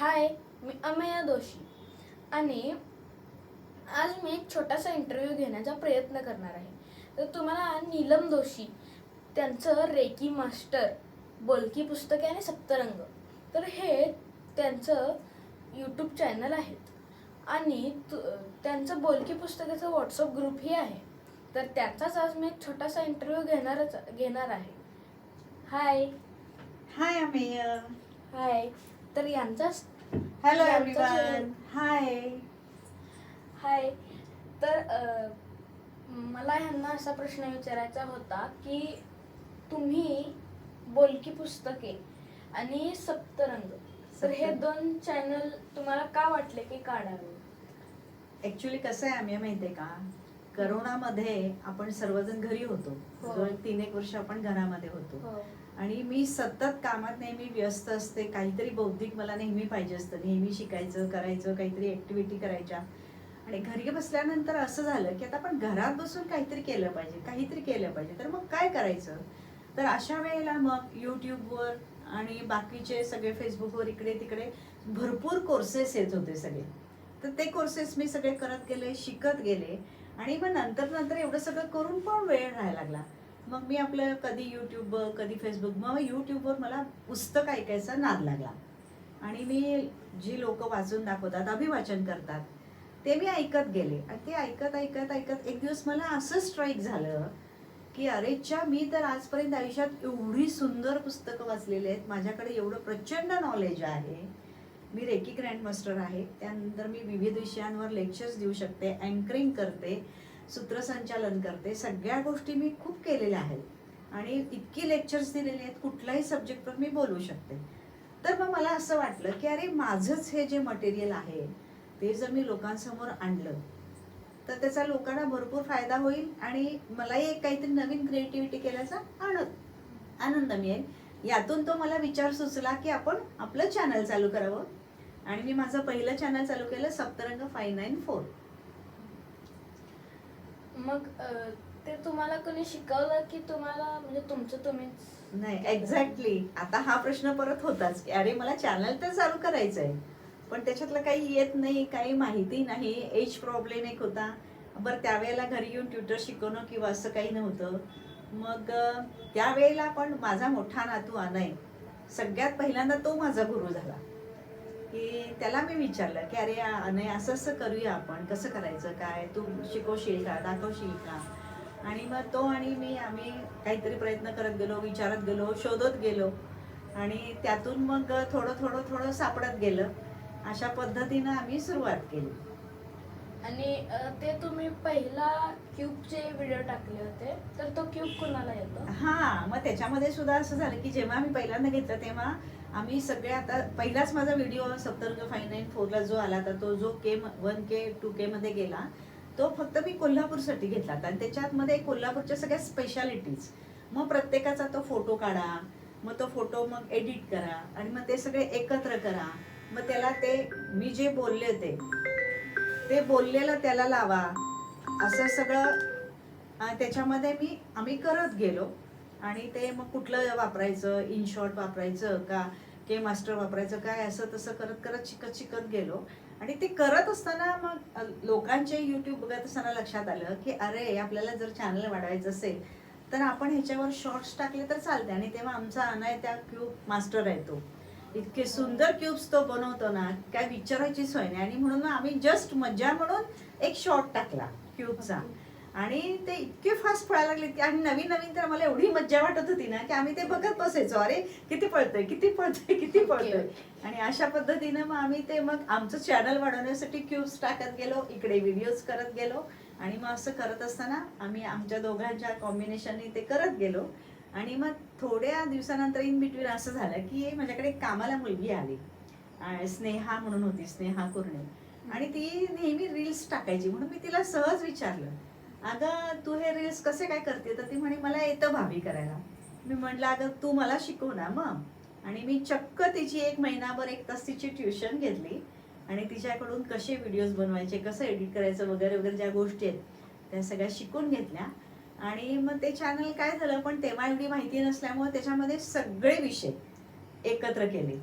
हाय मी अमेया दोशी आणि आज मी एक छोटासा इंटरव्ह्यू घेण्याचा प्रयत्न करणार आहे. तर तुम्हाला नीलम दोशी त्यांचं रेकी मास्टर बोलकी पुस्तके आणि सप्तरंग. तर हे त्यांचं यूट्यूब चॅनल आहेत. आणि तु- त्यांचं बोलकी पुस्तकाचं व्हॉट्सअप ग्रुपही आहे. तर त्याचाच आज मी एक छोटासा इंटरव्ह्यू घेणारच घेणार आहे. हाय हाय अमेय हाय तर यांचाच हॅलो यांचा एव्हरीवन हाय हाय तर अ, मला ह्यांना असा प्रश्न विचारायचा होता की तुम्ही बोलकी पुस्तके आणि सप्तरंग तर हे सप्तरंग. दोन चॅनल तुम्हाला का वाटले की काढावे? ऍक्च्युली कसं आहे आम्ही माहितीये का? करोनामध्ये आपण सर्वजण घरी होतो. हो. तीन एक वर्ष आपण घरामध्ये होतो. हो. आणि मी सतत कामात नेहमी व्यस्त असते. काहीतरी बौद्धिक मला नेहमी पाहिजे असतं. नेहमी शिकायचं करायचं काहीतरी ऍक्टिव्हिटी करायच्या. आणि घरी बसल्यानंतर असं झालं की आता आपण घरात बसून काहीतरी केलं पाहिजे काहीतरी केलं पाहिजे. तर मग काय करायचं? तर अशा वेळेला मग यूट्यूबवर आणि बाकीचे सगळे फेसबुकवर इकडे तिकडे भरपूर कोर्सेस येत होते सगळे. तर ते कोर्सेस मी सगळे करत गेले शिकत गेले. आणि मग नंतर नंतर एवढं सगळं करून पण वेळ राहायला लागला. मग मी आपलं कधी यूट्यूब कधी फेसबुक मग यूट्यूबवर मला पुस्तक ऐकायचा नाद लागला. आणि मी जी लोक वाचून दाखवतात अभिवाचन करतात ते मी ऐकत गेले. आणि ते ऐकत ऐकत ऐकत एक दिवस मला असं स्ट्राईक झालं की अरेच्या मी तर आजपर्यंत आयुष्यात एवढी सुंदर पुस्तकं वाचलेली आहेत. माझ्याकडे एवढं प्रचंड नॉलेज आहे. मी रेकी ग्रँड मास्टर आहे. त्यानंतर मी विविध विषयांवर लेक्चर्स देऊ शकते अँकरिंग करते. सूत्रसंचालन करते. सगळ्या गोष्टी मी खूप केलेल्या आहेत. आणि इतकी लेक्चर्स दिलेली आहेत कुठल्याही सब्जेक्टवर मी बोलू शकते. तर मग मला असं वाटलं की अरे माझंच हे जे मटेरियल आहे ते जर मी लोकांसमोर आणलं तर त्याचा लोकांना भरपूर फायदा होईल आणि मलाही एक काहीतरी नवीन क्रिएटिव्हिटी केल्याचा आनंद आनंद मिळेल. यातून तो मला विचार सुचला की आपण आपलं चॅनल चालू करावं. आणि मी माझं पहिलं चॅनल चालू केलं सप्तरंग फाय नाईन फोर. मग ते तुम्हाला कोणी शिकवलं की तुम्हाला म्हणजे तुमचं तुम्हीच? नाही एक्झॅक्टली आता हा प्रश्न परत होताच की अरे मला चॅनल तर चालू करायचं आहे पण त्याच्यातलं काही येत नाही काही माहिती नाही एज प्रॉब्लेम एक होता. बरं त्यावेळेला घरी येऊन ट्युटर शिकवणं किंवा असं काही नव्हतं. मग अं, त्यावेळेला पण माझा मोठा नातू अनय सगळ्यात पहिल्यांदा तो माझा गुरु झाला. की त्याला मी विचारलं की अरे अनय असं असं करूया आपण. कसं करायचं काय? तू शिकवशील का? दाखवशील का? आणि मग तो आणि मी आम्ही काहीतरी प्रयत्न करत गेलो विचारत गेलो शोधत गेलो. आणि त्यातून मग थोडं थोडं थोडं सापडत गेलं. अशा पद्धतीनं आम्ही सुरुवात केली. आणि ते तुम्ही पहिला क्यूबचे व्हिडिओ टाकले होते तर तो क्यूब कोणाला येतो? हा मग त्याच्यामध्ये सुद्धा असं झालं की जेव्हा आम्ही पहिल्यांदा घेतलं तेव्हा आम्ही सगळे आता पहिलाच माझा व्हिडिओ सप्तरंग फाय नाईन फोरला जो आला तर तो जो के वन के टू के मध्ये गेला तो फक्त मी कोल्हापूरसाठी घेतला होता. आणि त्याच्यात मध्ये कोल्हापूरच्या सगळ्या स्पेशालिटीज मग प्रत्येकाचा तो फोटो काढा मग तो फोटो मग एडिट करा आणि मग ते सगळे एकत्र करा. मग त्याला ते मी जे बोलले ते ते बोललेलं त्याला लावा. असं सगळं त्याच्यामध्ये मी आम्ही करत गेलो. आणि ते मग कुठलं वापरायचं? इन शॉर्ट वापरायचं का? के मास्टर वापरायचं काय असं तसं करत करत शिकत शिकत गेलो. आणि ते करत असताना मग लोकांचे यूट्यूब बघत असताना लक्षात आलं की अरे आपल्याला जर चॅनल वाढवायचं असेल तर आपण ह्याच्यावर शॉर्ट्स टाकले तर चालते आणि तेव्हा आमचा अनाय त्या क्यूब मास्टर आहे तो. इतके सुंदर क्यूब्स तो बनवतो ना काय विचारायची सोय नाही. आणि म्हणून आम्ही जस्ट मज्जा म्हणून एक शॉर्ट टाकला क्यूबचा आणि ते इतके फास्ट पळायला लागले की आणि नवीन नवीन तर मला एवढी मज्जा वाटत होती ना की आम्ही ते बघत बसायचो. अरे किती पळतंय किती पळतंय किती पळतंय. आणि अशा पद्धतीनं मग आम्ही ते मग आमचं चॅनल वाढवण्यासाठी क्यूब्स टाकत गेलो इकडे व्हिडिओज करत गेलो. आणि मग असं करत असताना आम्ही आमच्या दोघांच्या कॉम्बिनेशनने ते करत गेलो. आणि मग थोड्या दिवसानंतर इन बिटवीन असं झालं की माझ्याकडे कामाला मुलगी आली. स्नेहा म्हणून होती स्नेहा कुर्णे. आणि ती नेहमी रील्स टाकायची म्हणून मी तिला सहज विचारलं. अगं तू हे रील्स कसे काय करते? तर ती म्हणे मला येतं भाभी करायला. मी म्हटलं अगं तू मला शिकव ना मग. आणि मी चक्क तिची एक महिनाभर एक तास तिची ट्युशन घेतली. आणि तिच्याकडून कसे व्हिडिओज बनवायचे कसं एडिट करायचं वगैरे वगैरे ज्या गोष्टी आहेत त्या सगळ्या शिकून घेतल्या. आणि मग ते चॅनल काय झालं पण तेव्हा एवढी माहिती नसल्यामुळे त्याच्यामध्ये सगळे विषय एकत्र केले.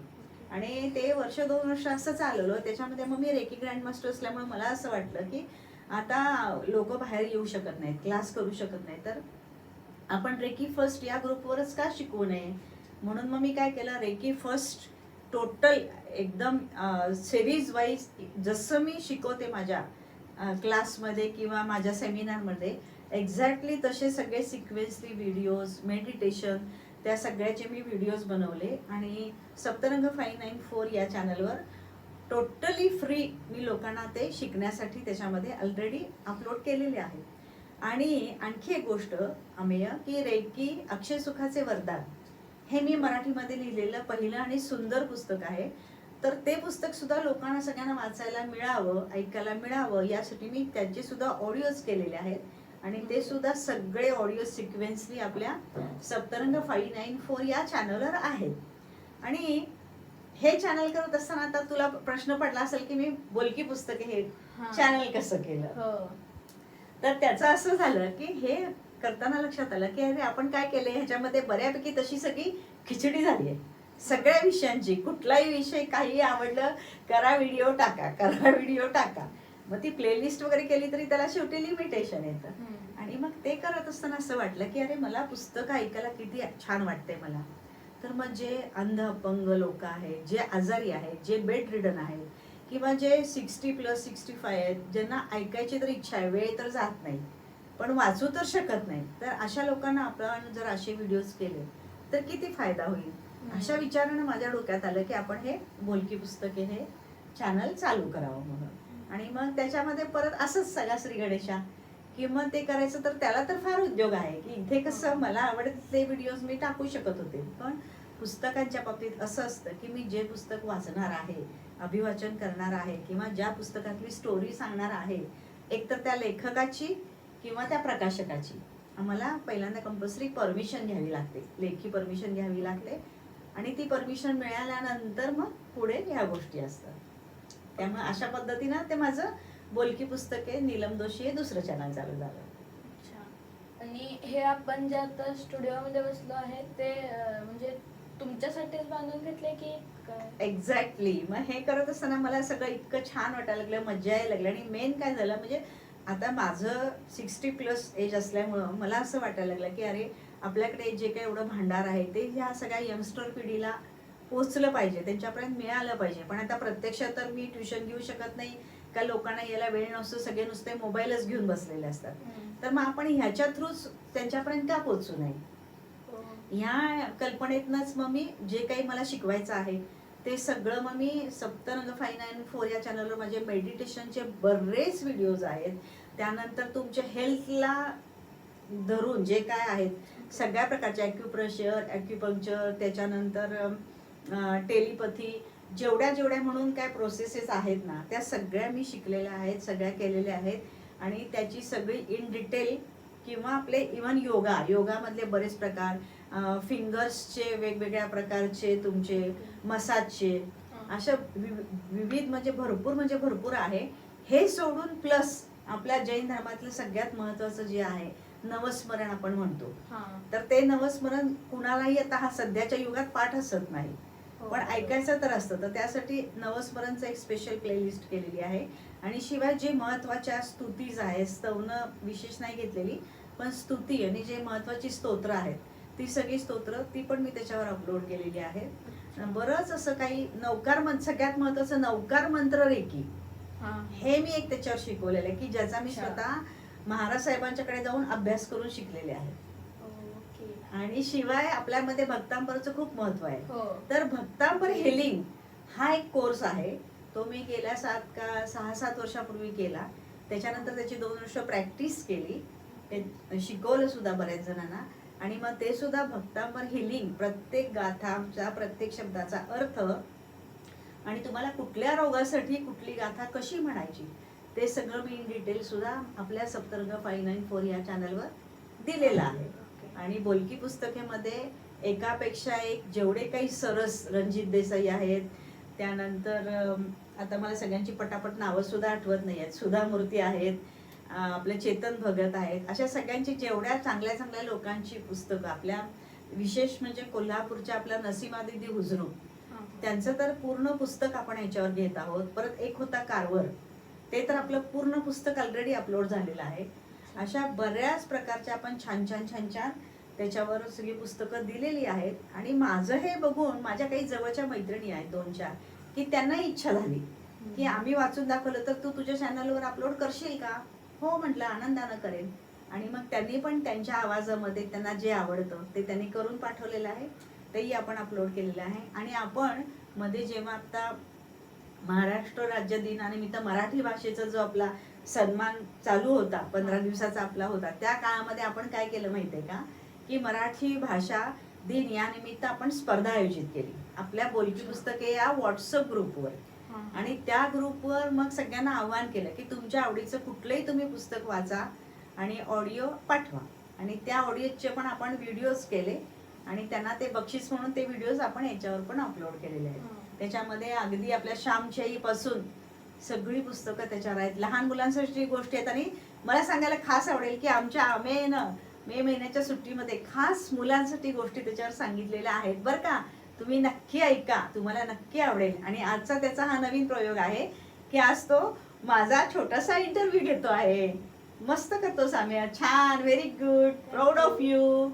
आणि ते वर्ष दोन वर्ष असं चालवलं. त्याच्यामध्ये मग मी रेकी ग्रँड मास्टर असल्यामुळे मला असं वाटलं की आता लोक बाहेर येऊ शकत नाहीत क्लास करू शकत नाही तर आपण रेकी फर्स्ट या ग्रुपवरच का शिकवू नये? म्हणून मग मी काय केलं रेकी फर्स्ट टोटल एकदम सिरीज वाईज जसं मी शिकवते माझ्या क्लासमध्ये किंवा माझ्या सेमिनारमध्ये एक्झॅक्टली तसे सगळे सिक्वेन्सली व्हिडिओज मेडिटेशन त्या सगळ्याचे मी व्हिडिओज बनवले. आणि सप्तरंग फाईव्ह नाईन फोर या चॅनलवर टोटली फ्री मी लोकांना ते शिकण्यासाठी त्याच्यामध्ये ऑलरेडी अपलोड केलेले आहे. आणि आणखी एक गोष्ट अमेय की रेकी अक्षय सुखाचे वरदान. हे मी मराठीमध्ये लिहिलेलं पहिलं आणि सुंदर पुस्तक आहे. तर ते पुस्तक सुद्धा लोकांना सगळ्यांना वाचायला मिळावं ऐकायला मिळावं यासाठी मी त्याचे सुद्धा ऑडिओज केलेले आहेत. आणि ते सुद्धा सगळे ऑडिओ सिक्वेन्सली आपल्या सप्तरंग फाईव्ह नाईन फोर या चॅनलवर आहेत. आणि हे चॅनल करत असताना आता तुला प्रश्न पडला असेल की मी बोलकी पुस्तके हे. चॅनल कसं केलं? हो. तर त्याचं असं झालं की हे करताना लक्षात आलं की अरे आपण काय केलंय? ह्याच्यामध्ये बऱ्यापैकी तशी सगळी खिचडी झाली आहे सगळ्या विषयांची कुठलाही विषय काही आवडलं करा व्हिडिओ टाका करा व्हिडिओ टाका. मग ती प्लेलिस्ट वगैरे केली तरी त्याला शेवटी लिमिटेशन येतं. आणि मग ते करत असताना असं वाटलं की अरे मला पुस्तकं ऐकायला किती छान वाटते मला. तर मग जे अंध अपंग लोक आहेत जे आजारी आहेत जे बेड रिडन आहेत किंवा जे सिक्स्टी प्लस सिक्स्टी फाय आहेत ज्यांना ऐकायची तर इच्छा आहे वेळ तर जात नाही पण वाचू तर शकत नाही. तर अशा लोकांना आपण जर असे व्हिडिओज केले तर किती फायदा होईल? अशा विचारानं माझ्या डोक्यात आलं की आपण हे बोलकी पुस्तके हे चॅनल चालू करावं म्हणून. आणि मग त्याच्यामध्ये परत असंच सगळा श्री गणेशा किंवा ते करायचं तर त्याला तर फार उद्योग आहे. की इथे कसं मला आवडते ते व्हिडिओज मी टाकू शकत होते. पण पुस्तकांच्या बाबतीत असं असतं की मी जे पुस्तक वाचणार आहे अभिवाचन करणार आहे किंवा ज्या पुस्तकातली स्टोरी सांगणार आहे एकतर त्या लेखकाची किंवा त्या प्रकाशकाची आम्हाला पहिल्यांदा कंपल्सरी परमिशन घ्यावी लागते. लेखी परमिशन घ्यावी लागते. आणि ती परमिशन मिळाल्यानंतर मग पुढे ह्या गोष्टी असतात. त्यामुळे अशा पद्धतीनं ते माझं बोलकी पुस्तके नीलम दोशी हे दुसरं चॅनल चालू झालं. अच्छा. आणि हे आपण जे आता स्टुडिओमध्ये बसलो आहे ते अं, म्हणजे तुमच्यासाठीच बांधून घेतले की काय? एक्झॅक्टली मग हे करत असताना मला सगळं इतकं छान वाटायला लागलं मजा यायला लागली. आणि मेन काय झालं म्हणजे आता माझं सिक्स्टी प्लस एज असल्यामुळं मला असं वाटायला लागलं की अरे आपल्याकडे जे काही एवढं भांडार आहे ते ह्या सगळ्या यंगस्टर पिढीला पोचलं पाहिजे त्यांच्यापर्यंत मिळालं पाहिजे. पण आता प्रत्यक्षात तर मी ट्युशन घेऊ शकत नाही का लोकांना यायला वेळ नसतो सगळे नुसते मोबाईलच घेऊन बसलेले असतात. तर मग आपण ह्याच्या थ्रूच त्यांच्यापर्यंत का पोचू नये हो. ह्या कल्पनेतनंच मग मी जे काही मला शिकवायचं आहे ते सगळं मग मी सप्तरंग फाईव्ह नाईन फोर या चॅनलवर माझे मेडिटेशनचे बरेच व्हिडिओज आहेत त्यानंतर तुमच्या हेल्थला धरून जे काय आहेत सगळ्या प्रकारचे ॲक्युप्रेशर ॲक्युपंक्चर त्याच्यानंतर टेलिपथी जेवढ्या जेवढ्या म्हणून काय प्रोसेसेस आहेत ना त्या सगळ्या मी शिकलेल्या आहेत सगळ्या केलेल्या आहेत आणि त्याची सगळी इन डिटेल किंवा आपले इवन योगा योगामधले बरेच प्रकार फिंगर्सचे वेगवेगळ्या प्रकारचे तुमचे मसाजचे. अशा विविध म्हणजे भरपूर म्हणजे भरपूर आहे हे सोडून प्लस आपल्या जैन धर्मातलं सगळ्यात महत्वाचं जे आहे नवस्मरण आपण म्हणतो. तर ते नवस्मरण कुणालाही आता हा सध्याच्या युगात पाठ असत नाही. पण ऐकायचं तर असतं तर त्यासाठी नवस्मरणचं एक स्पेशल प्लेलिस्ट केलेली आहे आणि शिवाय जे महत्त्वाच्या स्तुतीज आहेत स्तवनं विशेष नाही घेतलेली पण स्तुती आणि जे महत्वाची स्तोत्र आहेत ती सगळी स्तोत्र ती पण मी त्याच्यावर अपलोड केलेली आहेत बरंच असं काही नौकार मंत्र सगळ्यात महत्वाचं नौकार मंत्र रेकी हा. हे मी एक त्याच्यावर शिकवलेलं आहे की ज्याचा मी. स्वतः महाराज साहेबांच्याकडे जाऊन अभ्यास करून शिकलेले आहे. आणि शिवाय आपल्यामध्ये भक्तांबरचं खूप महत्त्व आहे. हो. तर भक्तांबर हिलिंग हा एक कोर्स आहे. तो मी गेल्या सात का सहा सात वर्षापूर्वी केला. त्याच्यानंतर त्याची दोन वर्ष प्रॅक्टिस केली. ते शिकवलं सुद्धा बऱ्याच जणांना. आणि मग ते सुद्धा भक्तांबर हिलिंग प्रत्येक गाथाचा प्रत्येक शब्दाचा अर्थ आणि तुम्हाला कुठल्या रोगासाठी कुठली गाथा कशी म्हणायची ते सगळं मी इन डिटेल सुद्धा आपल्या सप्तरंग फाईव्ह नाईन फोर या चॅनलवर दिलेलं आहे. आणि बोलकी पुस्तकेमध्ये एकापेक्षा एक जेवढे काही सरस रणजित देसाई आहेत त्यानंतर आता मला सगळ्यांची पटापट नावं सुद्धा आठवत नाही आहेत. सुधा मूर्ती आहेत आपले चेतन भगत आहेत. अशा सगळ्यांची जेवढ्या चांगल्या चांगल्या लोकांची पुस्तकं आपल्या विशेष म्हणजे कोल्हापूरच्या आपल्या नसीमा दिदी हुजरू. त्यांचं तर पूर्ण पुस्तक आपण ह्याच्यावर घेत आहोत. परत एक होता कारवर. ते तर आपलं पूर्ण पुस्तक ऑलरेडी अपलोड झालेलं आहे. अशा बऱ्याच प्रकारच्या आपण छान छान छान छान त्याच्यावर सगळी पुस्तकं दिलेली आहेत. आणि माझं हे बघून माझ्या काही जवळच्या मैत्रिणी आहेत दोन चार की त्यांना इच्छा झाली की आम्ही वाचून दाखवलं तर तू तुझ्या चॅनलवर अपलोड करशील का? हो म्हटलं आनंदानं करेन. आणि मग त्यांनी पण त्यांच्या आवाजामध्ये त्यांना जे आवडतं ते त्यांनी करून पाठवलेलं आहे. तेही आपण अपलोड केलेलं आहे. आणि आपण मध्ये जेव्हा आता महाराष्ट्र राज्य दिनानिमित्त मराठी भाषेचा जो आपला सन्मान चालू होता पंधरा दिवसाचा आपला होता. त्या काळामध्ये आपण काय केलं माहितीये का? की मराठी भाषा दिन या निमित्त आपण स्पर्धा आयोजित केली. आपल्या बोलकी पुस्तके या व्हॉट्सअप ग्रुपवर आणि त्या ग्रुपवर मग सगळ्यांना आव्हान केलं की तुमच्या आवडीचं कुठलंही तुम्ही पुस्तक वाचा आणि ऑडिओ पाठवा. आणि त्या ऑडिओचे पण आपण व्हिडिओज केले आणि त्यांना ते बक्षीस म्हणून ते व्हिडिओज आपण याच्यावर पण अपलोड केलेले आहेत. त्याच्यामध्ये अगदी आपल्या श्यामशाही पासून सगळी पुस्तकं त्याच्यावर आहेत. लहान मुलांसाठी गोष्टी आहेत आणि मला सांगायला खास आवडेल की आमच्या आमेनं मे महिन्याच्या सुट्टीमध्ये खास मुलांसाठी गोष्टी त्याच्यावर सांगितलेल्या आहेत. बरं का? तुम्ही नक्की ऐका. तुम्हाला नक्की आवडेल. आणि आजचा त्याचा हा नवीन प्रयोग आहे की आज तो माझा छोटासा इंटरव्ह्यू घेतो आहे. मस्त करतो साम्या. छान. Very good proud of you